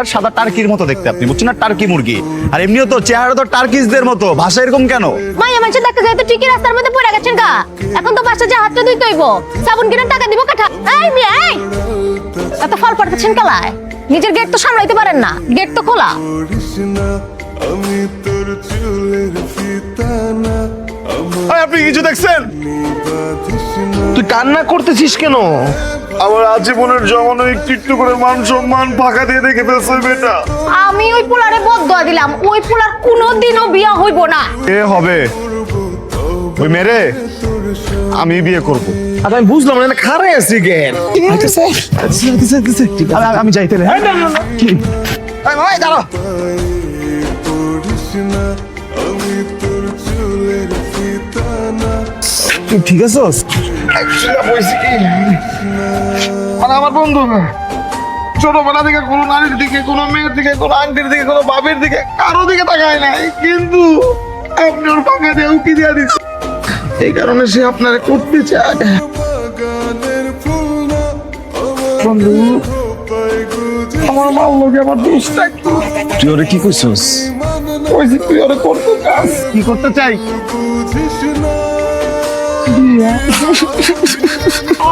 আর সাদা টার্কির মতো দেখতে আপনি বুঝছেন না? টার্কি মুরগি। আর এমনিও তো চেহারা তো টার্কিসদের মতো। ভাষা এরকম কেন? মাইয়া মানুষের দেখতে যায় তো ঠিকই রাস্তার মধ্যে পড়ে গেছেন গা। এখন তো বাসা যে হাতটা ধুইতে হইব সাবুন কিনে টাকা দিব কাঠা। এই মিয়া এই! এত ফল পড়তেছেন কালায়। নিজের গেট তো সামলাইতে পারেন না। গেট তো খোলা। কৃষ্ণা আমি তোর চুলের ফিতানা আপনি কিছু দেখছেন? তুই কান্না করতেছিস কেন? আমার আজীবনের জমানো একটু একটু করে মান সম্মান ফাঁকা দিয়ে দেখে ফেলছে বেটা। আমি ওই পোলারে বদয়া দিলাম। ওই পোলার কোনোদিনও বিয়া হইব না। এ হবে। ওই মেরে আমি বিয়ে করব। আচ্ছা আমি বুঝলাম না খারে আছি কেন আমি যাই তাহলে? কি? এই, ভাই, দাঁড়াও। তুই ঠিক আছস? মানে আমার বন্ধু ছোটবেলা থেকে কোনো নারীর দিকে কোনো মেয়ের দিকে কোনো আন্টির দিকে কোনো বাপের দিকে কারও দিকে তাকায় নাই। কিন্তু আপনি ওর ফাঁকা দিয়ে উকি দিয়ে দিচ্ছেন। এই কারণে সে আপনারে করতে চায়। বন্ধু আমার মারলো কি আমার দোষটা কি তুই ওরে কি কইছস? কইছি তুই ওরে করতে চাস। কি করতে চাই? বুঝিস না